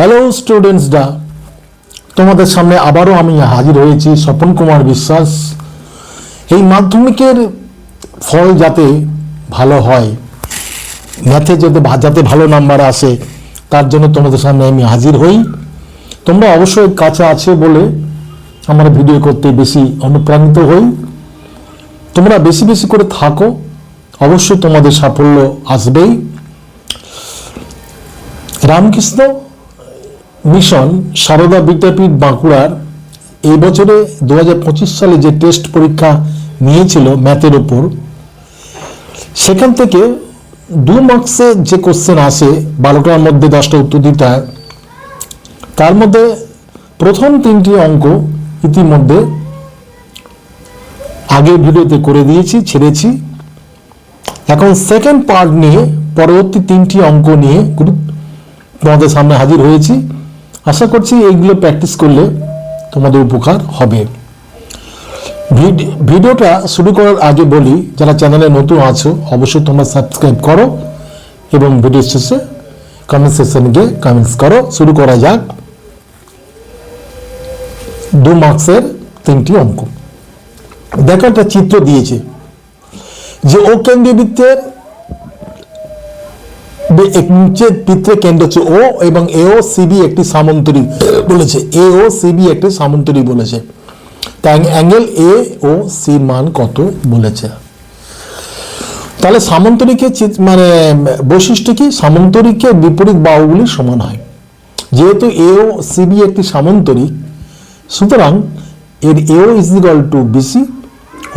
Hello স্টুডেন্টসরা তোমাদের সামনে আবারও আমি হাজির হয়েছি স্বপন কুমার বিশ্বাস। এই মাধ্যমিকের ফল যাতে ভালো হয় ম্যাথে যাতে যাতে ভালো নাম্বার আসে, তার জন্য তোমাদের সামনে আমি হাজির হই। তোমরা অবশ্যই কাছে আছে বলে আমার ভিডিও করতে বেশি অনুপ্রাণিত হই। তোমরা বেশি বেশি করে থাকো, অবশ্যই তোমাদের সাফল্য আসবেই। রামকৃষ্ণ মিশন সারদা বিদ্যাপীঠ বাঁকুড়ার এই বছরে দু হাজার পঁচিশ সালে যে টেস্ট পরীক্ষা নিয়েছিল ম্যাথের ওপর, সেখান থেকে দু মার্কসে যে কোশ্চেন আসে, বারোটার মধ্যে দশটা উত্তর দিতে হয়, তার মধ্যে প্রথম তিনটি অঙ্ক ইতিমধ্যে আগের ভিডিওতে করে দিয়েছি, ছেড়েছি। এখন সেকেন্ড পার্ট নিয়ে পরবর্তী তিনটি অঙ্ক নিয়ে তোমাদের সামনে হাজির হয়েছি। আশা করছি এইগুলো প্র্যাকটিস করলে তোমাদের উপকার হবে। ভিড- ভিডিওটা শুরু করার আগে বলি, যারা চ্যানেলে নতুন আছো, অবশ্যই তোমরা সাবস্ক্রাইব করো এবং ভিডিও শেষে কমেন্ট সেকশনে গিয়ে কমেন্টস করো। শুরু করা যাক। দু মার্কসের তিনটি অঙ্ক। দেখো একটা চিত্র দিয়েছে যে ও কেন্দ্রীয় বৃত্তের বে- এক নিচে বৃত্তের কেন্দ্র হচ্ছে ও এবং এও সিবি একটি সামন্তরিক বলেছে। এ ও সিবি একটি সামন্তরিক বলেছে। তাই অ্যাঙ্গেল এ ও সির মান কত বলেছে। তাহলে সামন্তরিকের চিত- মানে বৈশিষ্ট্য কি? সামন্তরিকের বিপরীত বাহুগুলি সমান হয়। যেহেতু এ ও সিবি একটি সামন্তরিক সুতরাং এর AO is equal to BC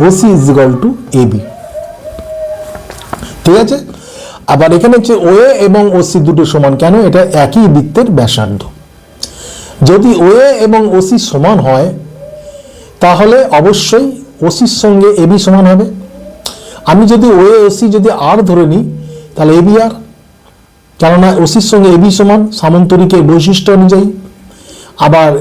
O C is equal to AB ঠিক আছে? আবার এখানে হচ্ছে ওএ এবং ওসি দুটো সমান, কেন? এটা একই বৃত্তের ব্যাসার্ধ। যদি ওএ এবং ওসি সমান হয়, তাহলে অবশ্যই ওসির সঙ্গে এবি সমান হবে। আমি যদি ওএ ওসি যদি আর ধরে নিই, তাহলে এবি আর। কেননা ওসির সঙ্গে এবি সমান, সামন্তরিকের বৈশিষ্ট্য অনুযায়ী। আবার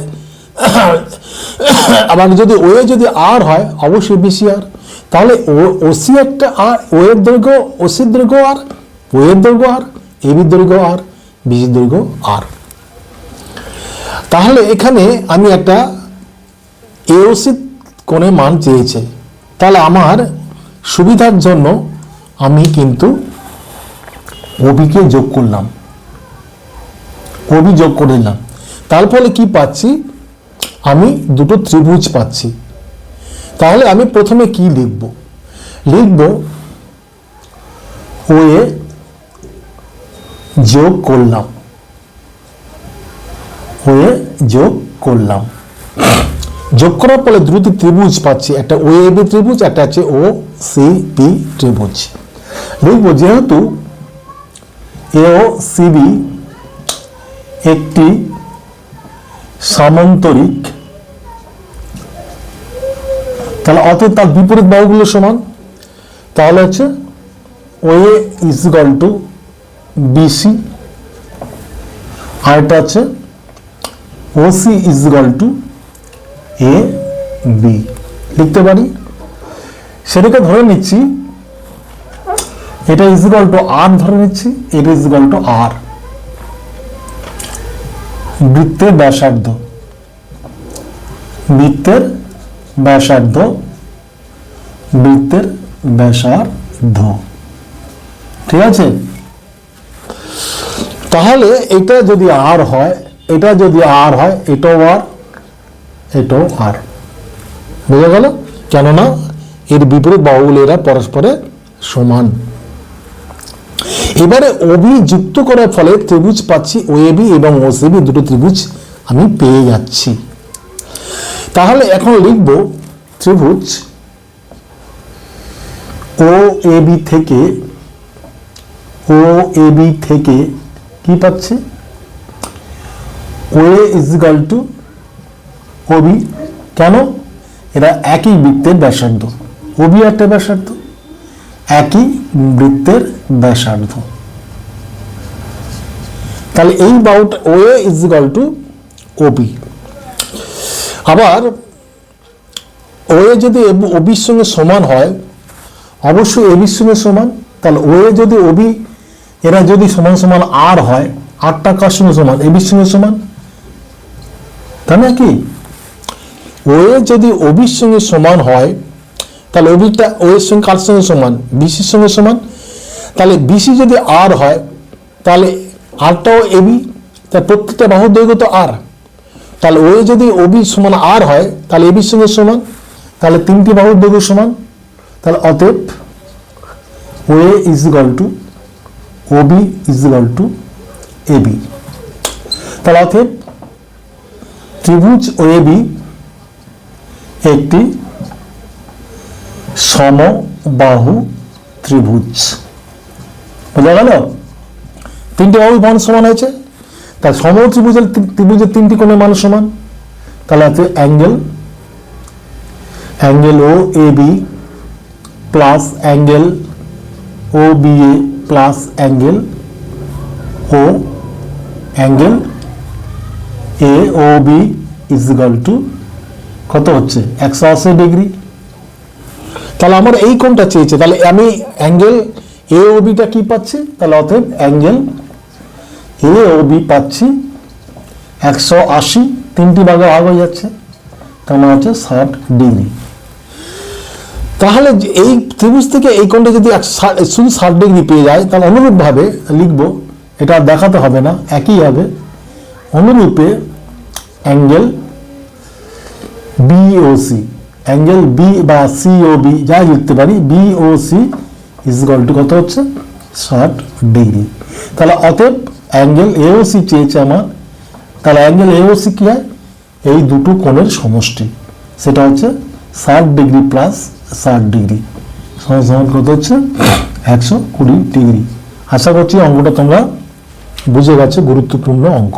আবার যদি ওয়ে যদি আর হয়, অবশ্যই বেশি আর। তাহলে ও, ওসি একটা আর, ওয়ের দৈর্ঘ্য, ওসির দৈর্ঘ্য আর। ওয়ের দৈর্ঘ্য আর এবির দৈর্ঘ্য আর বিসির দৈর্ঘ্য আর তাহলে এখানে আমি একটা এওসি কোণে মান চেয়েছে। তাহলে আমার সুবিধার জন্য আমি কিন্তু ওবিকে যোগ করলাম। ওবি যোগ করে নিলাম। তার ফলে কি পাচ্ছি? আমি দুটো ত্রিভুজ পাচ্ছি। তাহলে আমি প্রথমে কি লিখব? লিখব ওয়ে যোগ করলাম। ওয়ে যোগ করলাম। যোগ করার ফলে দ্রুত ত্রিভুজ পাচ্ছি। একটা ও এ বি ত্রিভুজ, একটা আছে ও সি পি ত্রিভুজ। লিখব যেহেতু এও সিবি একটি সামান্তরিক, তাহলে অতএব তার বিপরীত বাহুগুলো সমান। তাহলে হচ্ছে OA is equal to BC আর এটা হচ্ছে OC is equal to A B লিখতে পারি? সেটাকে ধরে নিচ্ছি, এটা ইজ ইকাল টু আর ধরে নিচ্ছি, এটা ইজ ইকাল টু আর বৃত্তের ব্যাসার্ধ। বৃত্তের ব্যাসার্ধ বৃত্তের ব্যাসার্ধ। ঠিক আছে? তাহলে এটা যদি আর হয়, এটা যদি আর হয়, এটাও আর এটাও আর বোঝা গেল? কেননা এর বিপরীত বাহুগুলো এরা পরস্পরে সমান। এবারে ওবি যুক্ত করার ফলে ত্রিভুজ পাচ্ছি ও ওএবি এবং ও ওসিবি দুটো ত্রিভুজ আমি পেয়ে যাচ্ছি। তাহলে এখন লিখব ত্রিভুজ ও এবি থেকে ও এবি থেকে কি পাচ্ছি? ওএ ইজিক্যাল টু ওবি কেন? এরা একই বৃত্তের ব্যাসার্ধ। ওবি একটা ব্যাসার্ধ? একই বৃত্তের ব্যাসার্ধ। তাহলে এই বাউটা O is equal to OB আবার ও যদি ওবির সঙ্গে সমান হয়, অবশ্যই এবির সঙ্গে সমান। তাহলে ও যদি ওবি এরা যদি সমান সমান আর হয় আটটা কার সঙ্গে সমান? এবির সঙ্গে সমান? তাই না কি? ওয়ে যদি ওবির সঙ্গে সমান হয়, তাহলে ওবিটা এর সঙ্গে কার সঙ্গে সমান? বিসির সঙ্গে সমান? তাহলে বিসি যদি আর হয়, তাহলে আরটাও এবি তার প্রত্যেকটা বাহুর দৈর্ঘ্য তো আর তাহলে ওয়ে যদি ওবি সমান আর হয়, তাহলে এবির সঙ্গে সমান? তাহলে তিনটি বাহুর দৈর্ঘ্য সমান? তাহলে অতএব OA is equal to OB is equal to AB তাহলে অতএব ত্রিভুজ ও এবি একটি সমবাহু ত্রিভুজ। বোঝা গেল? তিনটি বাহু মান সমান হয়েছে। তার সম ত্রিভুজের ত্রিভুজের তিনটি কোণের মান সমান। তাহলে আছে angle. Angle O A B plus angle O B A plus angle O angle A O B is equal to কত হচ্ছে? একশো আশি ডিগ্রি তাহলে আমার এই কোণটা চেয়েছে। তাহলে আমি অ্যাঙ্গেল এ ও বিটা কি পাচ্ছি? তাহলে অতএব অ্যাঙ্গেল এ ও বি পাচ্ছি। একশো আশি, তিনটি ভাগে ভাগ হয়ে যাচ্ছে। তার মানে হচ্ছে ষাট ডিগ্রি তাহলে এই ত্রিভুজ থেকে এই কোণটা যদি এক শুধু ষাট ডিগ্রি পেয়ে যায়, তাহলে অনুরূপভাবে লিখব, এটা আর দেখাতে হবে না, একই হবে। অনুরূপে অ্যাঙ্গেল বিওসি অ্যাঙ্গেল বি বা সিওবি যাই লিখতে পারি বিওসি ইজ ইকাল টু কত হচ্ছে? ষাট ডিগ্রি। তাহলে অতএব অ্যাঙ্গেল এওসি চেয়েছে আমার। তাহলে অ্যাঙ্গেল এওসি কি হয়? এই দুটো কোণের সমষ্টি। সেটা হচ্ছে ষাট ডিগ্রি প্লাস ষাট ডিগ্রি। সমান সমান কত হচ্ছে? একশো কুড়ি ডিগ্রি। আশা করছি অঙ্কটা তোমরা বুঝে গেছো, গুরুত্বপূর্ণ অঙ্ক।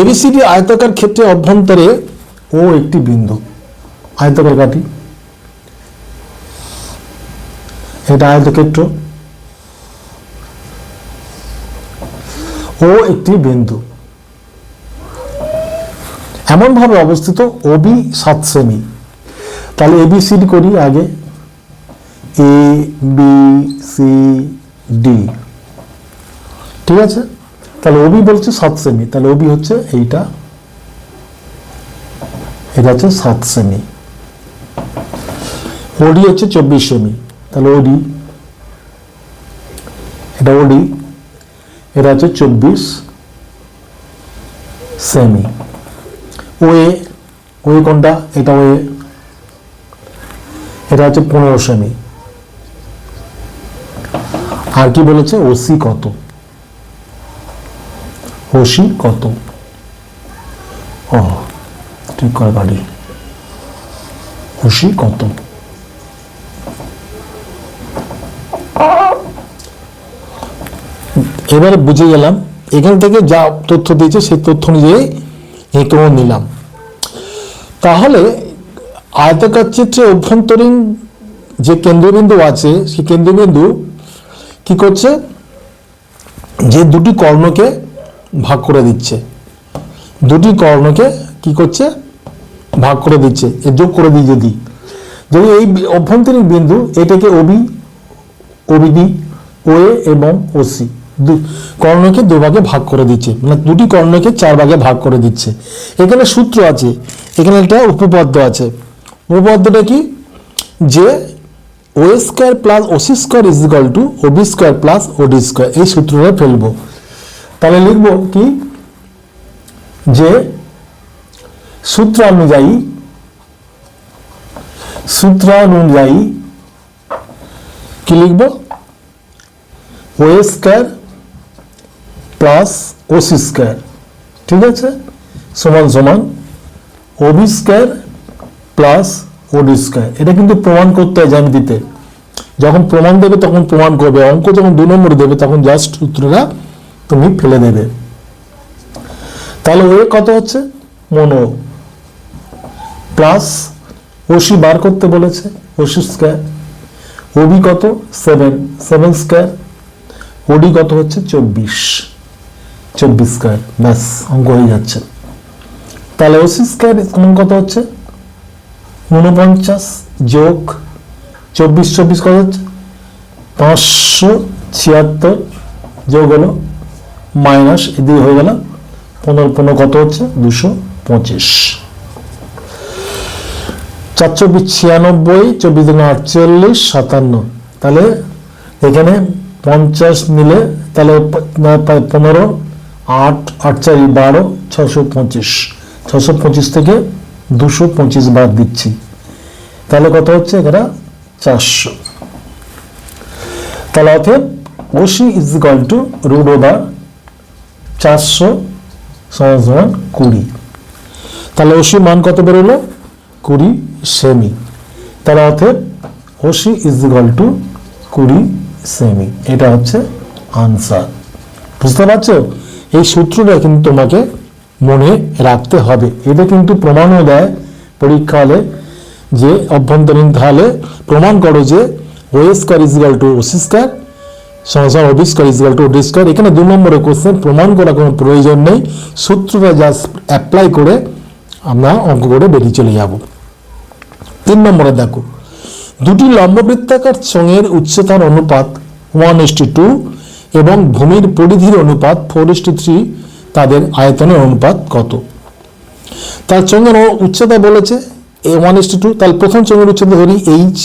এবিসিডি আয়তাকার ক্ষেত্রে অভ্যন্তরে ও একটি বিন্দু। আয়তাকার কাটি। এটা আয়তক্ষেত্র। ও একটি বিন্দু। এমনভাবে অবস্থিত ওবি সাত সেমি। তাহলে এবিসিডি করি আগে। এ বি সি ডি ঠিক আছে? তাহলে ওবি বলছে সাত সেমি তাহলে ওবি হচ্ছে এইটা। এটা হচ্ছে সাত সেমি ওডি হচ্ছে চব্বিশ সেমি তাহলে ওডি এটা ওডি এটা হচ্ছে চব্বিশ সেমি ওয়ে ওয়ে কোনটা? এটা ওয়ে এটা হচ্ছে পনেরো সেমি। আর কি বলেছে? ওসি কত? ওসি কত? ও ঠিক করে গাড়ি ওসি কত? এবারে বুঝে গেলাম, এখান থেকে যা তথ্য দিয়েছে, সেই তথ্য অনুযায়ী এঁকেও নিলাম। তাহলে আয়তাকার চিত্রে অভ্যন্তরীণ যে কেন্দ্রবিন্দু আছে, সেই কেন্দ্রবিন্দু কি করছে? যে দুটি কর্ণকে ভাগ করে দিচ্ছে। দুটি কর্ণকে কি করছে? ভাগ করে দিচ্ছে, এ যোগ করে দিই যদি। যদি এই অভ্যন্তরীণ বিন্দু এটাকে ওবি ওবিডি ওএ এবং ওসি দু কর্ণকে দুভাগে ভাগ করে দিচ্ছে মানে দুটি কর্ণকে চার ভাগে ভাগ করে দিচ্ছে। এখানে সূত্র আছে, এখানে একটা উপপাদ্য আছে। উপপাদ্যটা কি? যে O square plus OC square is equal to OB square plus OD square. এই সূত্রটা ফেলব। তাহলে লিখব কি? যে সূত্র অনুযায়ী সূত্র অনুযায়ী কি লিখব? O square plus OC square. ঠিক আছে? সমান সমান OB square plus OD square এটা কিন্তু প্রমাণ করতে হয় জ্যামিতিতে। যখন প্রমাণ দেবে, তখন প্রমাণ করবে। অঙ্ক যখন দু নম্বরে দেবে, তখন জাস্ট সূত্রটা তুমি ফেলে দেবে। তাহলে ওয়ে কত হচ্ছে? মনো। প্লাস ওসি বার করতে বলেছে, ওসি স্কোয়ার ওবি কত? সেভেন সেভেন স্কোয়ার ওডি কত হচ্ছে? চব্বিশ। চব্বিশ স্কোয়ার ব্যাস, অঙ্ক হয়ে যাচ্ছে। তাহলে ওসি স্কোয়ার কত হচ্ছে? উনপঞ্চাশ যোগ চব্বিশ চব্বিশ কত হচ্ছে? পাঁচশো ছিয়াত্তর যোগ হলো মাইনাস এদিকে হয়ে গেল পনেরো পনেরো কত হচ্ছে? দুশো পঁচিশ। চার চব্বিশ ছিয়ানব্বই, চব্বিশ দিন আটচল্লিশ, সাতান্ন। তাহলে এখানে পঞ্চাশ নিলে তাহলে পনেরো, আট আট চারি বারো, ছশো পঁচিশ। ছশো পঁচিশ থেকে দুশো পঁচিশ বাদ দিচ্ছি। তাহলে কত হচ্ছে এখানে? চারশো। তাহলে অতএব OC is equal to root over চারশো সমান কুড়ি। তাহলে ওসি মান কত বেরোলো? কুড়ি সেমি। তাহলে অতএব ওসি ইজ ইকাল টু কুড়ি সেমি। এটা হচ্ছে আনসার। বুঝতে পারছ? এই সূত্রটা কিন্তু তোমাকে মনে রাখতে হবে। এটা কিন্তু প্রমাণও দেয় পরীক্ষা হলে যে অভ্যন্তরীণ তাহলে প্রমাণ করো যে O square is equal to OC square সমান OB square is equal to D square এখানে দু নম্বরের কোশ্চেন প্রমাণ করার কোনো প্রয়োজন নেই। সূত্রটা জাস্ট অ্যাপ্লাই করে আমরা অঙ্ক করে বেরিয়ে চলে যাব। তিন নম্বরে দেখো, দুটি লম্ববৃত্তাকার চোঙের উচ্চতার অনুপাত ওয়ান ইস্টি টু এবং ভূমির পরিধির অনুপাত ফোর ইস্টি থ্রি তাদের আয়তনের অনুপাত কত? তার চোঙের ও- উচ্চতা বলেছে এ ওয়ান ইস্টি টু তাহলে প্রথম চোঙের উচ্চতা ধরি এইচ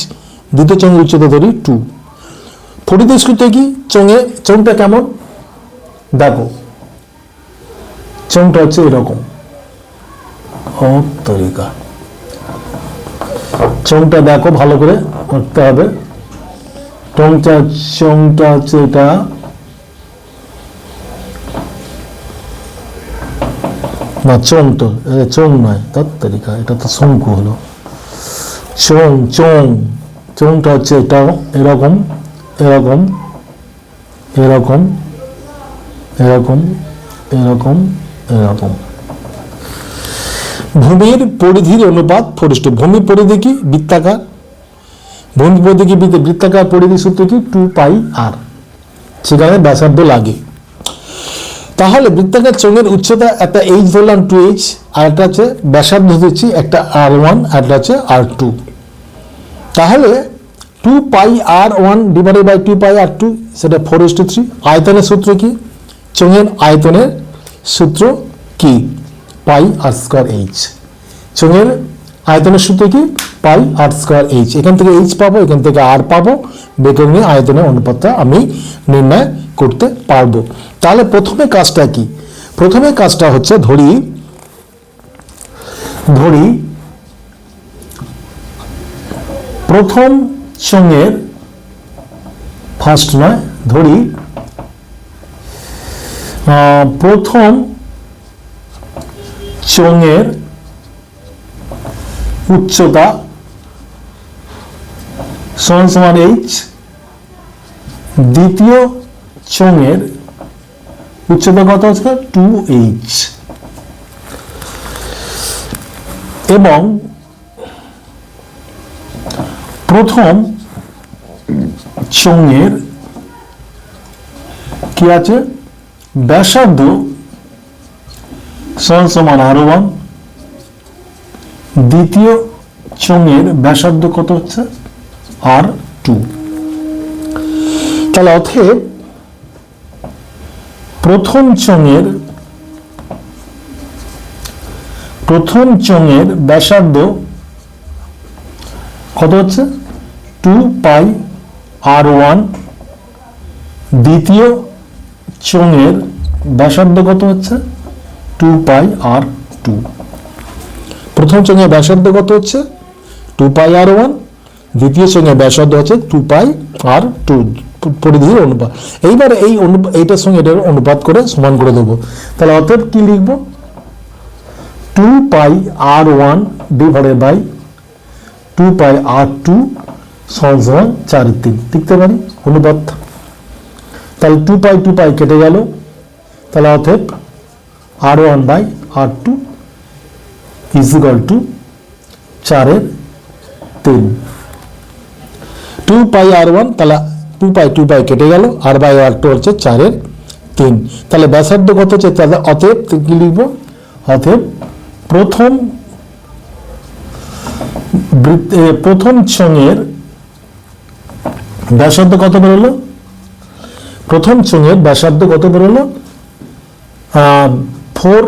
দ্বিতীয় চোঙের উচ্চতা ধরি টু সূত্রে কি? চোঙে চোঙটা কেমন? দেখো চোঙটা হচ্ছে এরকম। ও তরিকা চোঙটা দেখো, ভালো করে করতে হবে। চোঙটা চোঙটা হচ্ছে এটা। না, চোং তো চোং নয় তার তালিকা এটা তো শঙ্কু হলো। চোং চোং, চোংটা হচ্ছে এটা এরকম এরকম এরকম এরকম এরকম এরকম। ভূমির পরিধির অনুপাত ফরিষ্ঠ ভূমি পরিধি কি? বৃত্তাকার। ভূমি পরিধি কি বৃত্ত- বৃত্তাকার পরিধি সূত্র কি? Two pi R. সেখানে ব্যাসার্ধ লাগে। তাহলে বৃত্তাকার চোঙের উচ্চতা একটা এইচ ধরলাম টু এইচ আর একটা হচ্ছে ব্যাসার্ধ দিচ্ছি, একটা আর ওয়ান আর একটা হচ্ছে আর টু তাহলে two pi R one divided by two pi R two সেটা ফোর ইস টু থ্রি আয়তনের সূত্র কি? চোঙের আয়তনের সূত্র কি? পাই আর স্কোয়ার এইচ চোঙের আয়তনের সূত্র কি? পাই আর স্কোয়ার এইচ এখান থেকে এইচ পাবো, এখান থেকে আর পাবো বেতন নিয়ে আয়তনের অনুপাতটা আমি নির্ণয় করতে পারব। তাহলে প্রথমে কাজটা কি? প্রথমে কাজটা হচ্ছে ধরি ধরি প্রথম চোঙের ফার্স্ট নয়, ধরি প্রথম চোঙের উচ্চতা সমান সমান এইচ দ্বিতীয় চোঙের উচ্চতা কত হচ্ছে? টু এইচ এবং প্রথম চোঙের কি আছে? ব্যাসার্ধ সমান সমান আর ওয়ান দ্বিতীয় চোঙের ব্যাসার্ধ কত হচ্ছে? আর টু তাহলে অতএব প্রথম চোঙের প্রথম চোঙের ব্যাসার্ধ কত হচ্ছে? টু পাই আর ওয়ান দ্বিতীয় চোঙের ব্যাসার্ধ কত হচ্ছে? টু পাই আর টু প্রথম চঙের ব্যাসার্ধ কত হচ্ছে? টু পাই আর ওয়ান দ্বিতীয় চোঙের ব্যাসার্ধ হচ্ছে টু পাই আর টু পরিধির অনুপাত এইবার এই অনু- এইটার সঙ্গে এটার অনুপাত করে সমান করে দেবো। তাহলে অতএব কি লিখব? Two pi R one divided by two pi R two সমান সমান চার তিন। লিখতে পারি? অনুপাত তাহলে টু পাই টু পাই কেটে গেল। তাহলে অতএব R one by R two is equal to চারের তিন। টু পাই আর ওয়ান, তাহলে টু পাই টু পাই কেটে গেল আর বাই আর টু হচ্ছে চারের তিন। তাহলে ব্যাসার্ধ কত হচ্ছে? তাহলে অতএব কি লিখব? অতএব প্রথম প্রথম চোঙের ব্যাসার্ধ কত বেরোলো? প্রথম চোঙের ব্যাসার্ধ কত বেরোলো? ফোর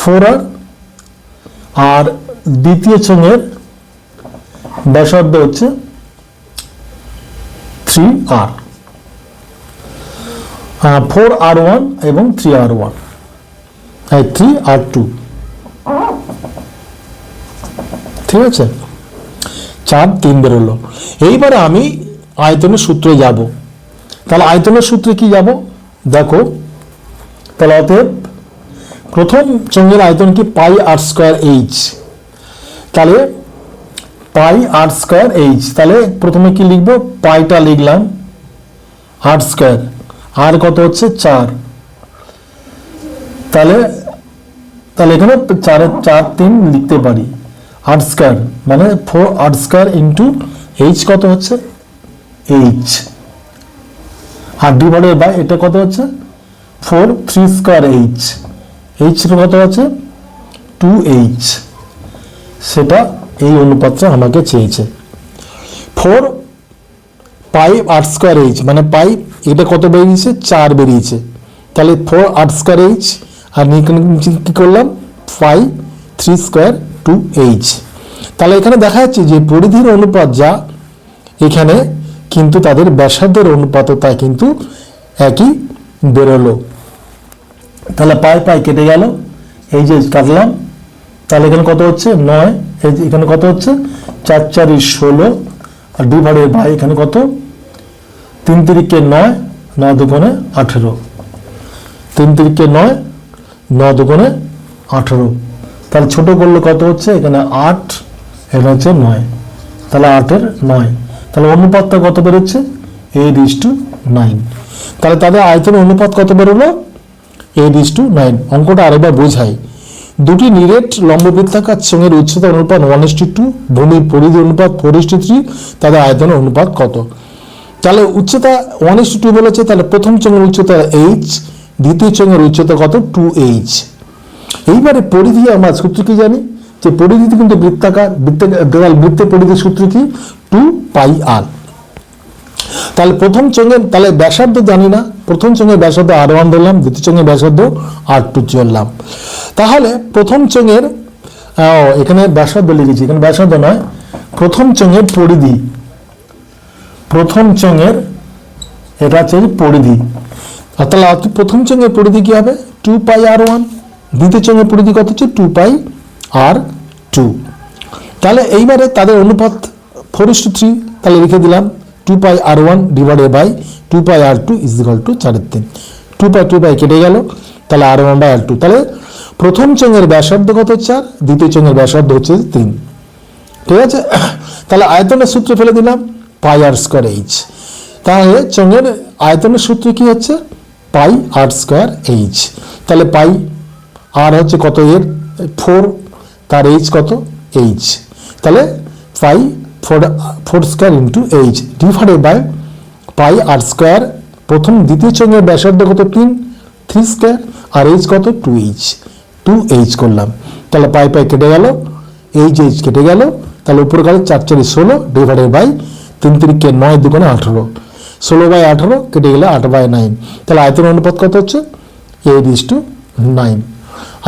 ফোর আর আর দ্বিতীয় চোঙের ব্যাসার্ধ হচ্ছে three R. Four R one এবং three R one three R two ঠিক আছে? চার তিন বেরোলো। এইবারে আমি আয়তনের সূত্রে যাব। তাহলে আয়তনের সূত্রে কি যাব? দেখো, তাহলে অতএব প্রথম চঙ্গের আয়তন কি? Pi R square H. তাহলে পাই আর স্কোয়ার এইচ তাহলে প্রথমে কি লিখব? পাইটা লিখলাম আর স্কোয়ার আর কত হচ্ছে? চার। তাহলে তাহলে এখানে চারের চার তিন লিখতে পারি। আট স্কোয়ার মানে ফোর আট স্কোয়ার ইন্টু এইচ কত হচ্ছে? এইচ আর ডিভাইডেড বাই এটা কত হচ্ছে? Four three square H H কত আছে টু এইচ সেটা এই অনুপাতটা আমাকে চেয়েছে। ফোর পাই আট স্কোয়ার এইচ মানে পাই এটা কত বেরিয়েছে? চার বেরিয়েছে। তাহলে ফোর আট স্কোয়ার এইচ আর কী করলাম? Five three square two H তাহলে এখানে দেখা যাচ্ছে যে পরিধির অনুপাত যা, এখানে কিন্তু তাদের ব্যাসার্ধের অনুপাতও তা কিন্তু একই বেরোলো। তাহলে পাই পাই কেটে গেল। এই যে কাটলাম। তাহলে এখানে কত হচ্ছে? নয়। এখানে কত হচ্ছে? চার চারি ষোলো। আর ডিভাইডেড বাই এখানে কত? তিন তিরিকে নয়, ন দুগুণে আঠেরো। তিন তিরিকে নয়, ন দুগুণে আঠেরো। তাহলে ছোট করলে কত হচ্ছে? এখানে আট এটা হচ্ছে নয়। তাহলে আটের নয়। তাহলে অনুপাতটা কত বেরোচ্ছে? এইট ইস টু নাইন তাহলে তাদের আয়তনের অনুপাত কত বেরোলো? এইট ইস টু নাইন অঙ্কটা আরেকবার বোঝাই। দুটি নিরেট লম্ববৃত্তাকার চোঙের উচ্চতা অনুপাত ওয়ান টু ভূমির পরিধি অনুপাত ফোর থ্রি তাদের আয়তনের অনুপাত কত? তাহলে উচ্চতা ওয়ান ইস টু বলেছে, তাহলে প্রথম চোঙের উচ্চতা এইচ দ্বিতীয় চোঙের উচ্চতা কত? টু এইচ এইবারে পরিধি আমরা সূত্র কি জানি? যে পরিধিতে কিন্তু বৃত্তাকার দেওয়াল বৃত্তের পরিধির সূত্র কি? টু পাই আর তাহলে প্রথম চঙ্গের তাহলে ব্যাসার্ধ জানি না। প্রথম চঙ্গের ব্যাসার্ধ আর ওয়ান ধরলাম, দ্বিতীয় চঙ্গের ব্যাসার্ধ আর টু চললাম তাহলে প্রথম চঙ্গের এখানে ব্যাসার্ধ লিখেছি, এখানে ব্যাসার্ধ নয়। প্রথম চঙ্গের পরিধি, প্রথম চঙ্গের এটা হচ্ছে পরিধি। আর তাহলে প্রথম চঙ্গের পরিধি কি হবে? টু পাই আর ওয়ান দ্বিতীয় চঙ্গের পরিধি কত হচ্ছে? টু পাই আর টু তাহলে এইবারে তাদের অনুপাত ফোর ইস টু থ্রি তাহলে লিখে দিলাম। Two pi R one divided by two pi R two is equal to চারের তিন টু পাই টু পাই কেটে গেল, তাহলে R one by R two তাহলে প্রথম চঙ্গের ব্যাসার্ধ কত চার দ্বিতীয় চঙ্গের ব্যাসার্ধ হচ্ছে তিন। ঠিক আছে? তাহলে আয়তনের সূত্র ফেলে দিলাম পাই আর স্কোয়ার এইচ তাহলে চঙ্গের আয়তনের সূত্র কি হচ্ছে? পাই আর স্কোয়ার এইচ তাহলে পাই আর হচ্ছে কত এর? ফোর তার এইচ কত? এইচ তাহলে pi four four square into H. Divided by pi R square. প্রথম দ্বিতীয় চঙ্গের ব্যাসার্ধ কত? তিন। Three square. আর এইচ কত? Two H. টু এইচ করলাম। তাহলে পাই পাই কেটে গেল। এইচ এইচ কেটে গেল। তাহলে উপরে গেল চার চারি ষোলো ডিভাইডেড বাই তিন তিরিকে নয় দুগুণে আঠেরো। ষোলো বাই আঠেরো কেটে গেলে আট বাই নাইন। তাহলে আয়তন অনুপাত কত হচ্ছে? এইট ইস টু নাইন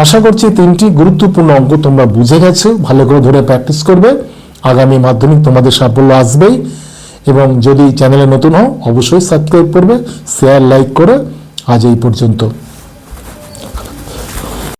আশা করছি তিনটি গুরুত্বপূর্ণ অঙ্ক তোমরা বুঝে গেছো। ভালো করে ধরে প্র্যাকটিস করবে। আগামী মাধ্যমিক তোমাদের সাফল্য আসবেই। এবং যদি চ্যানেলে নতুন হও, অবশ্যই সাবস্ক্রাইব করবে শেয়ার লাইক করে আজ এই পর্যন্ত।